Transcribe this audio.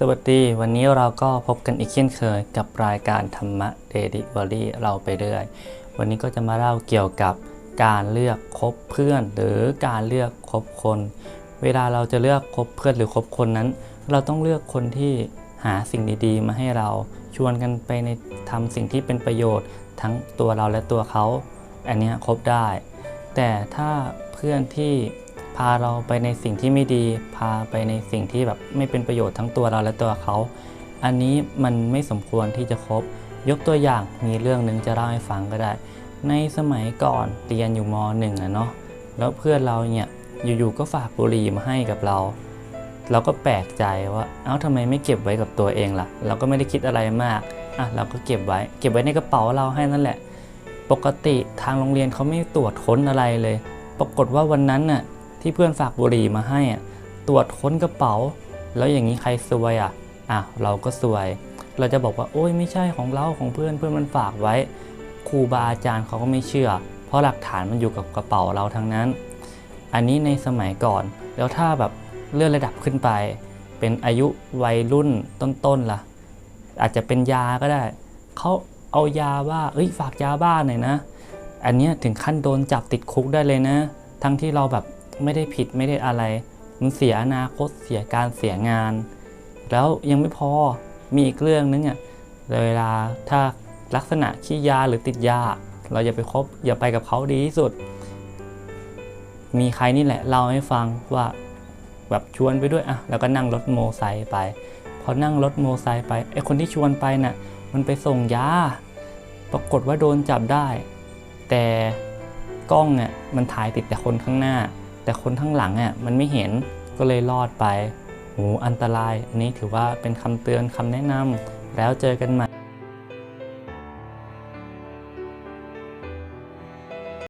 สวัสดี วันนี้เราก็พบกันอีกเช่นเคยกับรายการธรรมะเดลิเวอรี่เราไปเรื่อย วันนี้ก็จะมาเล่าเกี่ยวกับการเลือกคบเพื่อน หรือการเลือกคบคน เวลาเราจะเลือกคบเพื่อนหรือคบคนนั้น เราต้องเลือกคนที่หาสิ่งดีๆ มาให้เราชวนกันไปในทำสิ่งที่เป็นประโยชน์ ทั้งตัวเราและตัวเขา อันนี้คบได้ แต่ถ้าเพื่อนที่ พาเราไปในสิ่งที่ไม่ดี พาไปในสิ่งที่แบบไม่เป็นประโยชน์ทั้งตัวเราและตัวเขา อันนี้มันไม่สมควรที่จะคบ ยกตัวอย่างมีเรื่องหนึ่งจะเล่าให้ฟังก็ได้ ในสมัยก่อนเรียนอยู่มหนึ่งอะเนาะแล้วเพื่อนเราเนี่ยอยู่ๆก็ฝากบุหรี่มาให้กับเรา เราก็แปลกใจว่าเอ้าทำไมไม่เก็บไว้กับตัวเองล่ะ เราก็ไม่ได้คิดอะไรมากอะเราก็เก็บไว้ เก็บไว้ในกระเป๋าเราให้นั่นแหละ ปกติทางโรงเรียนเขาไม่ตรวจค้นอะไรเลย ปรากฏว่าวันนั้นน่ะ ที่เพื่อนฝากบุหรี่มาให้ตรวจค้นกระเป๋า แล้วอย่างนี้ใครซวยอะอะเราก็ซวย เราจะบอกว่าโอ้ยไม่ใช่ของเราของเพื่อนเพื่อนมันฝากไว้ครูบาอาจารย์เขาก็ไม่เชื่อ เพราะหลักฐานมันอยู่กับกระเป๋าเราทั้งนั้น อันนี้ในสมัยก่อน แล้วถ้าแบบเลื่อนระดับขึ้นไป เป็นอายุวัยรุ่นต้นๆล่ะ อาจจะเป็นยาก็ได้เขาเอายาว่าเอ้ยฝากยาบ้าหน่อยนะ อันนี้ถึงขั้นโดนจับติดคุกได้เลยนะ ทั้งที่เราแบบ ไม่ได้ผิดไม่ได้อะไร มันเสียอนาคตเสียการเสียงาน แล้วยังไม่พอมีอีกเรื่องนึงอะเวลาถ้าลักษณะขี้ยาหรือติดยา เราอย่าไปคบอย่าไปกับเขาดีที่สุด มีใครนี่แหละเล่าให้ฟังว่าแบบชวนไปด้วยอะแล้วก็นั่งรถโมไซค์ไป พอนั่งรถโมไซค์ไปไอคนที่ชวนไปน่ะมันไปส่งยาปรากฏว่าโดนจับได้ แต่กล้องเนี่ยมันถ่ายติดแต่คนข้างหน้า แต่คนข้างหลังอะมันไม่เห็นก็เลยรอดไปโหอันตราย อันนี้ถือว่าเป็นคำเตือนคำแนะนำแล้วเจอกันใหม่